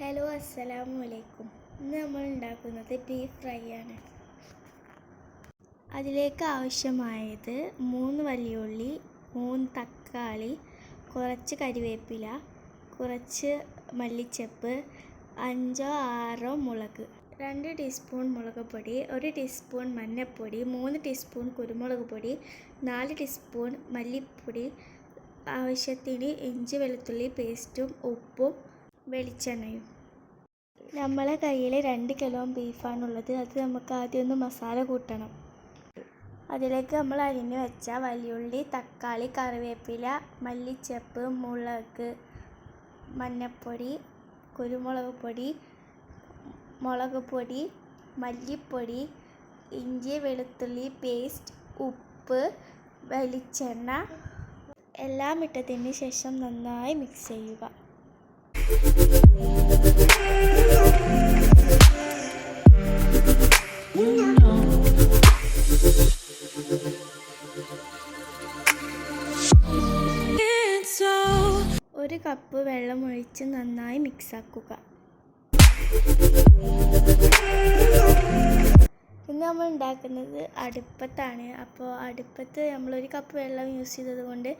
Hello അസ്സലാമു അലൈക്കും ഇന്ന് നമ്മൾ ഉണ്ടാക്കുന്നത് ബീഫ് ഫ്രൈ ആണ്. അതിലേക്ക് ആവശ്യമായത് മൂന്ന് വലിയുള്ളി മൂന്ന് തക്കാളി കുറച്ച് കരിവേപ്പില കുറച്ച് മല്ലിച്ചപ്പ് അഞ്ചോ ആറോ മുളക് രണ്ട് ടീസ്പൂൺ മുളക് പൊടി ഒരു ടീസ്പൂൺ മഞ്ഞൾപ്പൊടി മൂന്ന് ടീസ്പൂൺ കുരുമുളക് പൊടി നാല് ടീസ്പൂൺ മല്ലിപ്പൊടി ആവശ്യത്തിന് ഇഞ്ചി വെളുത്തുള്ളി പേസ്റ്റും ഉപ്പും വെളിച്ചെണ്ണയും. നമ്മളെ കയ്യിൽ രണ്ട് കിലോ ബീഫാണുള്ളത്. അത് നമുക്ക് ആദ്യം ഒന്ന് മസാല കൂട്ടണം. അതിലേക്ക് നമ്മൾ അരിഞ്ഞു വെച്ച വലിയുള്ളി തക്കാളി കറിവേപ്പില മല്ലിച്ചപ്പ് മുളക് മഞ്ഞപ്പൊടി കുരുമുളക് പൊടി മുളക് പൊടി മല്ലിപ്പൊടി ഇഞ്ചി വെളുത്തുള്ളി പേസ്റ്റ് ഉപ്പ് വെളിച്ചെണ്ണ. എല്ലാം ഇട്ടതിന് ശേഷം നന്നായി മിക്സ് ചെയ്യുക. ഒരു കപ്പ് വെള്ളം ഒഴിച്ച് നന്നായി മിക്സ് ആക്കുക. ഇന്ന് നമ്മൾ ഉണ്ടാക്കുന്നത് അടുപ്പത്താണ്. അപ്പോൾ അടുപ്പത്ത് നമ്മളൊരു കപ്പ് വെള്ളം യൂസ് ചെയ്തത് കൊണ്ട്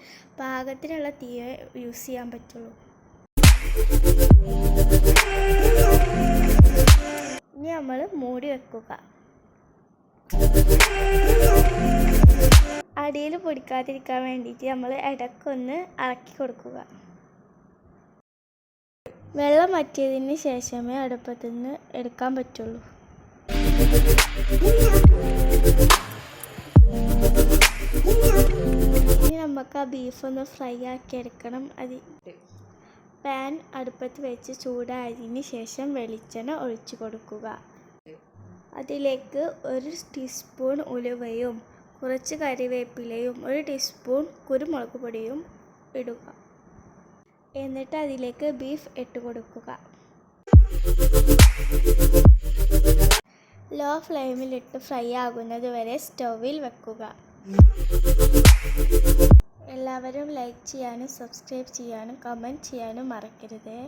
പാകത്തിനുള്ള തീയെ യൂസ് ചെയ്യാൻ പറ്റുള്ളൂ. ഇനി നമ്മൾ മൂടി വെക്കുക. അടിയിൽ പൊടിക്കാതിരിക്കാൻ വേണ്ടിയിട്ട് നമ്മൾ ഇടക്കൊന്ന് ഇളക്കി കൊടുക്കുക. വെള്ളം വറ്റിയതിന് ശേഷമേ അടുപ്പത്തു നിന്ന് എടുക്കാൻ പറ്റുള്ളൂ. ഇനി നമുക്ക് ആ ബീഫ് ഒന്ന് ഫ്രൈ ആക്കി എടുക്കണം. അത് പാൻ അടുപ്പത്ത് വെച്ച് ചൂടായതിന് ശേഷം വെളിച്ചെണ്ണ ഒഴിച്ചു കൊടുക്കുക. അതിലേക്ക് ഒരു ടീസ്പൂൺ ഉലുവയും കുറച്ച് കറിവേപ്പിലയും ഒരു ടീസ്പൂൺ കുരുമുളക് പൊടിയും ഇടുക. എന്നിട്ട് അതിലേക്ക് ബീഫ് ഇട്ട് കൊടുക്കുക. ലോ ഫ്ലെയിമിലിട്ട് ഫ്രൈ ആകുന്നത് വരെ സ്റ്റൗവിൽ വെക്കുക. എല്ലാവരും ലൈക്ക് ചെയ്യാനും സബ്സ്ക്രൈബ് ചെയ്യാനും കമന്റ് ചെയ്യാനും മറക്കരുതേ.